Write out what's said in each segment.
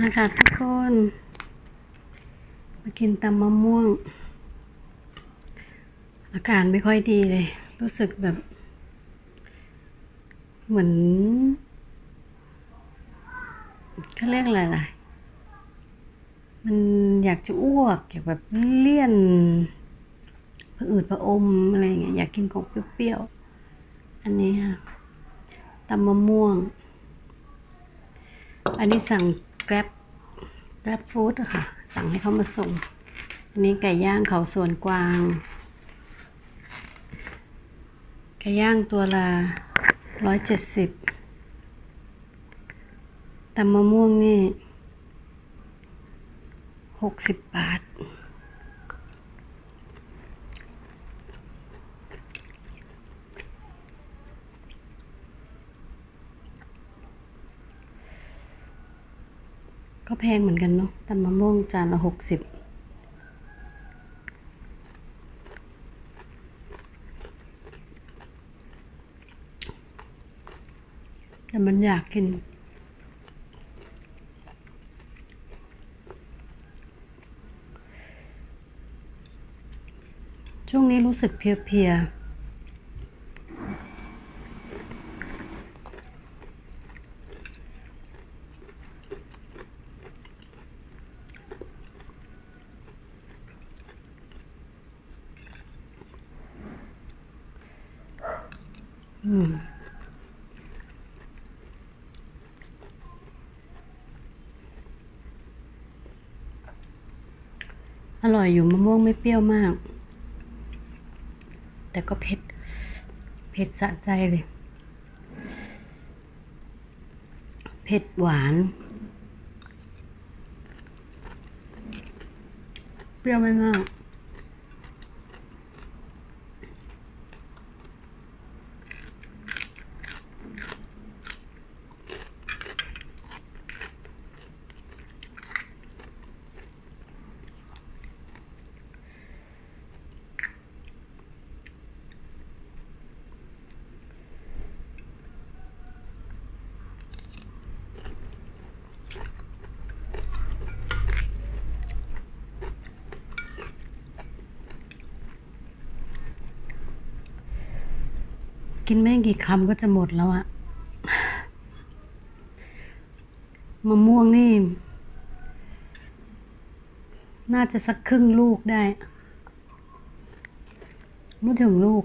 นะคะทุกคน มากินตำมะม่วง อาการไม่ค่อยดีเลย รู้สึกแบบ เหมือนเขาเรียกอะไรล่ะมันอยากจะอ้วก อยากแบบเลี่ยนผะอืดผะอมอะไรอย่างเงี้ยอยากกินของเปรี้ยวๆ อันนี้ค่ะตำมะม่วง อันนี้สั่ง Grab Grab Food อะค่ะ สั่งให้เขามาส่ง อันนี้ไก่ย่างเขาสวนกวาง ไก่ย่างตัวละร้อยเจ็ดสิบตำมะม่วงนี่หกสิบบาท ก็แพงเหมือนกันเนาะตำมะม่วงจานละหกสิบแต่มันอยากกิน ช่วงนี้รู้สึกเพลียๆ อร่อยอยู่มะม่วงไม่เปรี้ยวมาก แต่ก็เผ็ด เผ็ดสะใจเลย เผ็ดหวาน เปรี้ยวไม่มาก กินไม่กี่คำก็จะหมดแล้วอะมะม่วงนี่ น่าจะสักครึ่งลูกได้ไม่ถึงลูก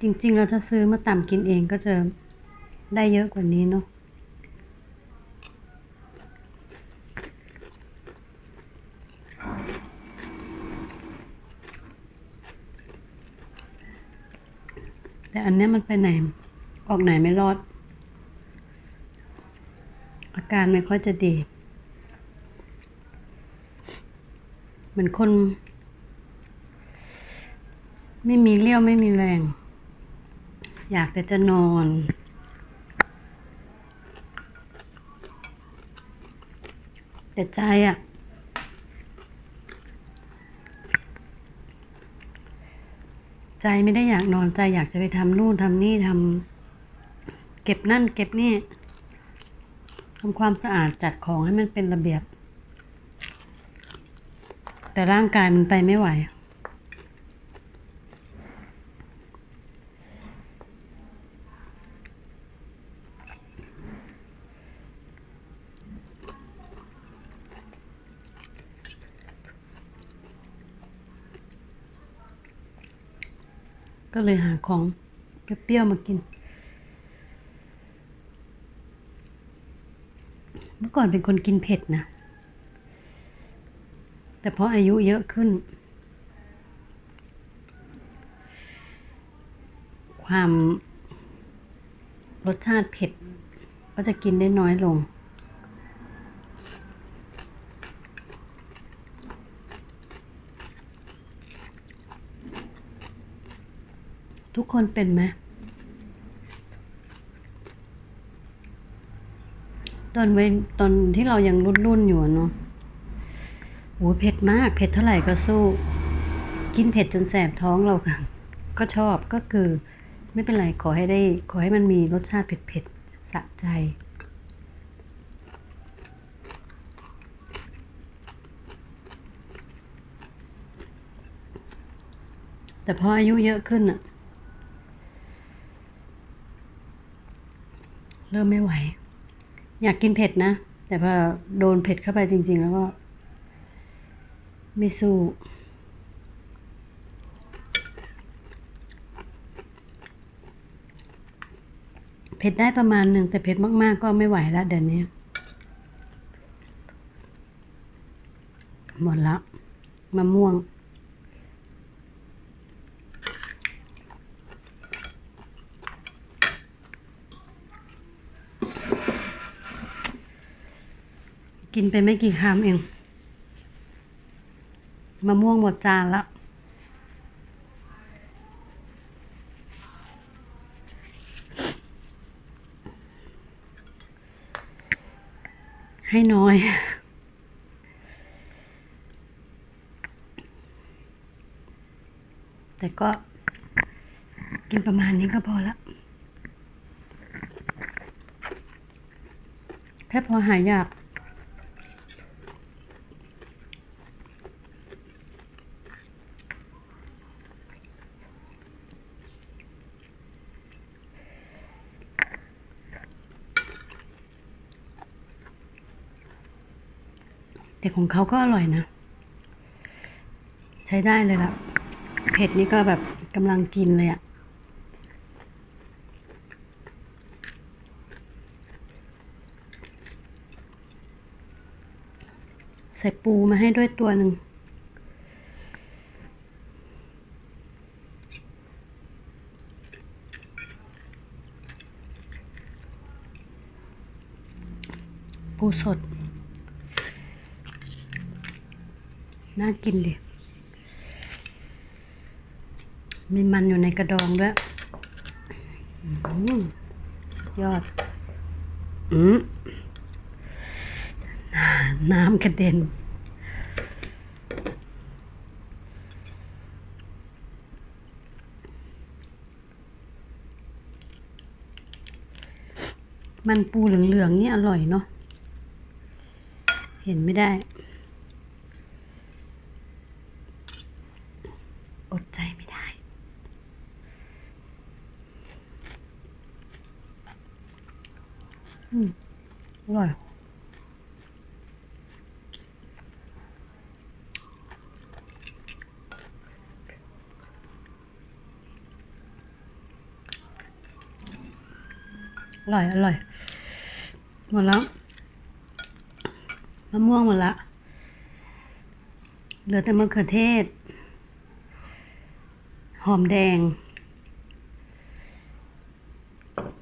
จริงๆเราถ้าซื้อมาต่ำกินเองก็จะได้เยอะกว่านี้เนาะ แต่อันนี้มันไปไหน ออกไหนไม่รอด อาการไม่ค่อยจะดี เหมือนคน ไม่มีเลี้ยวไม่มีแรง อยากแต่จะนอนแต่ใจอะ ใจไม่ได้อยากนอนใจอยากจะไปทำนู่นทำนี่ทำเก็บนั่น เก็บนี่ทำความสะอาดจัดของให้มันเป็นระเบียบ แต่ร่างกายมันไปไม่ไหว ก็เลยหาของเปรี้ยวๆมากิน เมื่อก่อนเป็นคนกินเผ็ดนะ แต่พออายุเยอะขึ้น ความรสชาติเผ็ด ก็จะกินได้น้อยลง ทุกคนเป็นไหมตอนเวตอนที่เรายังรุ่นรุ่นอยู่เนาะโอ้เผ็ดมากเผ็ดเท่าไหร่ก็สู้ กินเผ็ดจนแสบท้องเราค่ะ ก็ชอบก็คือไม่เป็นไรขอให้ได้ ขอให้มันมีรสชาติเผ็ดๆสะใจแต่พออายุเยอะขึ้นอะ ริ่มไม่ไหว อยากกินเผ็ดนะ แต่พอโดนเผ็ดเข้าไปจริง ๆ แล้วก็ ไม่สู้ เผ็ดได้ประมาณหนึ่งแต่เผ็ดมาก ๆ ก็ไม่ไหวแล้วเดี๋ยวนี้ หมดละมะม่วง กินไปไม่กี่คำเอง มะม่วงหมดจานแล้วให้น้อย แต่ก็กินประมาณนี้ก็พอละแค่พอหายอยาก แต่ของเขาก็อร่อยนะ ใช้ได้เลยล่ะ เผ็ดนี่ก็แบบกำลังกินเลยอะใส่ปูมาให้ด้วยตัวหนึ่งปูสด น่ากินดิ มีมันอยู่ในกระดองด้วยอืมสุดยอด อืมน้ำกระเด็น มันปูเหลืองๆนี่อร่อยเนาะ เห็นไม่ได้ อด ใจไม่ได้ อืมอร่อยอร่อย อร่อย หมดแล้วมะม่วงหมดละ เหลือแต่มะเขือเทศ หอมแดง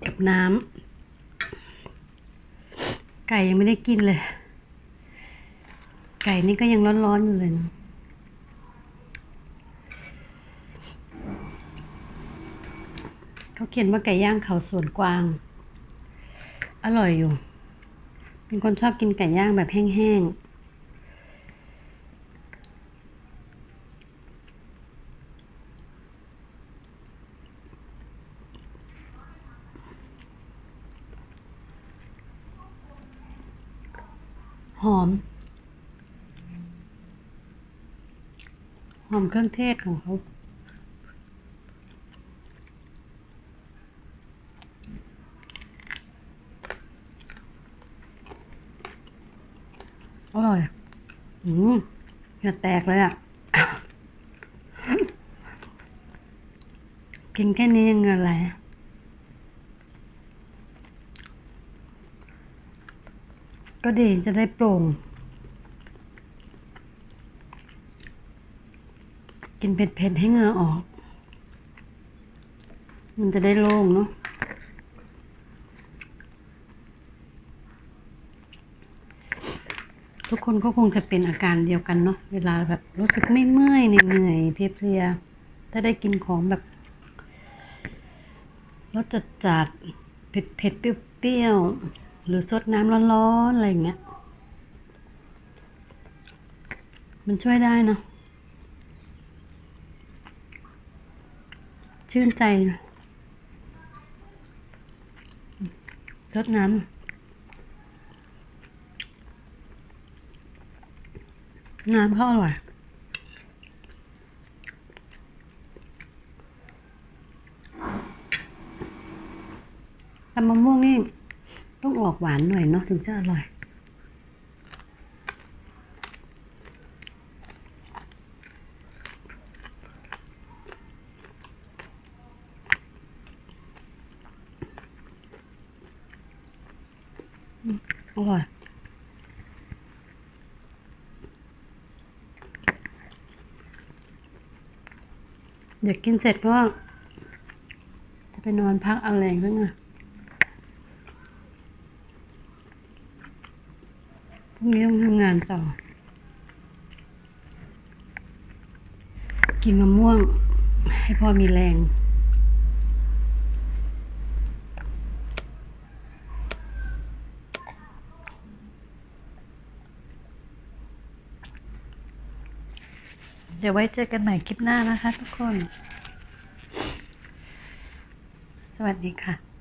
กับน้ำไก่ยังไม่ได้กินเลย ไก่นี่ก็ยังร้อนๆอยู่เลยนะเขาเขียนว่าไก่ย่างเขาสวนกวาง อร่อยอยู่ เป็นคนชอบกินไก่ย่างแบบแห้งๆ หอม หอมเครื่องเทศของเขาอร่อย อืมเหงื่อแตกเลยอะ กินแค่นี้ยังเงื่อไห ก็ดีจะได้โปร่ง กินเผ็ดๆให้เหงื่อออก มันจะได้โล่งเนาะทุกคนก็คงจะเป็นอาการเดียวกันเนาะเวลาแบบรู้สึกไม่เมื่อยเหนื่อยๆเพลียๆถ้าได้กินของแบบรสจัดๆเผ็ดๆเปรี้ยวๆ หรือสดน้ำร้อนๆอะไรอย่างเงี้ย มันช่วยได้เนาะชื่นใจรดน้ำน้ำเขาอร่อย แตำมะม่วงนี่ ต้องออกหวานหน่อยเนาะถึงจะอร่อย อร่อยเดี๋ยวกินเสร็จก็ จะไปนอนพักเอาแรงซะหน่อยพรุ่ งนี้ต้องทำงานต่อ กินมะม่วง ให้พอมีแรงเดี๋ยวไว้เจอกันใหม่คลิปหน้านะคะทุกคน สวัสดีค่ะ